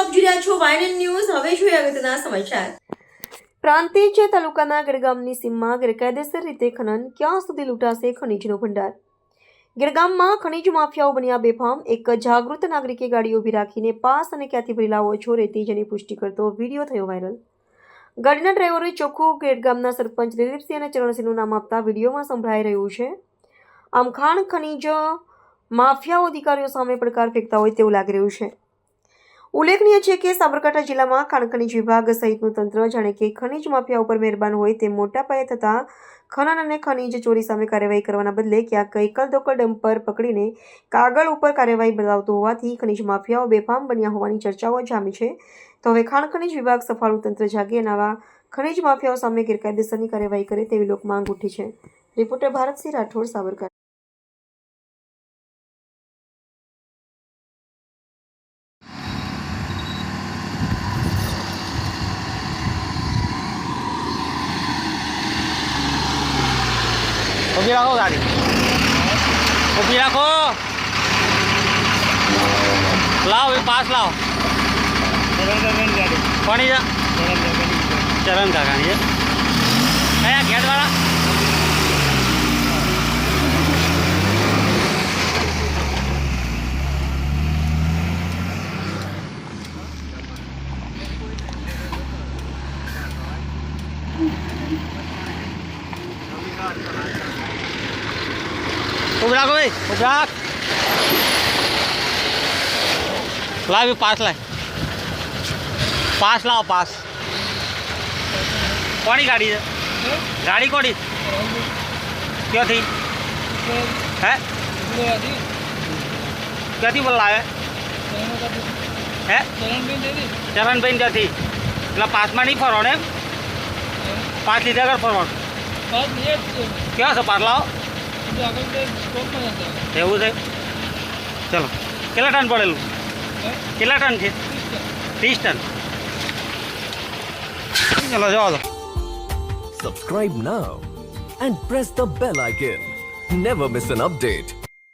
આપ જોઈ રહ્યા છો વાયનન ન્યૂઝ. હવે જોઈએ અગત્યના સમાચાર. પ્રાંતિજ તાલુકાના ગડગામની સીમમાં ગેરકાયદેસર રીતે ખનન ક્યાં સુધી લૂંટાશે ખનીજનો ભંડાર? ગિરગામમાં ખનીજ માફિયાઓ બન્યા બેફામ. એક જાગૃત નાગરિકે ગાડી ઊભી રાખીને પાસ અને ક્યાંથી ભરી લાવો છો રેતી જેની પુષ્ટિ કરતો વીડિયો થયો વાયરલ. ગાડીના ડ્રાઈવરે ચોખ્ખું ગેરગામના સરપંચ દિલીપસિંહ અને ચરણસિંહનું નામ આપતા વિડીયોમાં સંભળાઈ રહ્યું છે. આમ ખાણ ખનીજ માફિયાઓ અધિકારીઓ સામે પડકાર ફેંકતા હોય તેવું લાગી રહ્યું છે. ઉલ્લેખનીય છે કે સાબરકાંઠા જિલ્લામાં ખાણ ખનીજ વિભાગ સહિતનું તંત્ર જાણે કે ખનીજ માફિયા ઉપર મહેરબાન હોય તે મોટા પાયે થતા ખનન અને ખનીજ ચોરી સામે કાર્યવાહી કરવાના બદલે ક્યાંક એકલ દોકલ ડમ્પર પકડીને કાગળ ઉપર કાર્યવાહી બતાવતું હોવાથી ખનીજ માફિયાઓ બેફામ બન્યા હોવાની ચર્ચાઓ જામી છે. તો હવે ખાણ ખનીજ વિભાગ સફાળું તંત્ર જાગે અને આવા ખનીજ માફિયાઓ સામે ગેરકાયદેસરની કાર્યવાહી કરે તેવી લોક માંગ ઉઠી છે. રિપોર્ટર ભારતસિંહ રાઠોડ, સાબરકાંઠા. ઊભી રાખો ગાડી. ઊભી રાખો. લાવ એ પાસ લાવ. પાણી જા. ચરણ કાકાની છે કયા ગેટવાળા ઊભી રાખો ભાઈ ઊભી રાખ લાવ એ પાસ લાવ પાસ લાવો પાસ કોની ગાડી છે ગાડી કોની ક્યાંથી હે ક્યાંથી બોલ લાવે હે ચરણભાઈ ક્યાંથી એટલે પાસમાં નહીં ફરવાનું એમ પાંચ લીધા આગળ ફરવાનું ક્યાં છે પાસ લાવો એવું છે ચલો કેટલા ટન પડેલું કેટલા ટન છે ત્રીસ ટન ચલો જવા દો Subscribe now and press the bell icon. Never miss an update.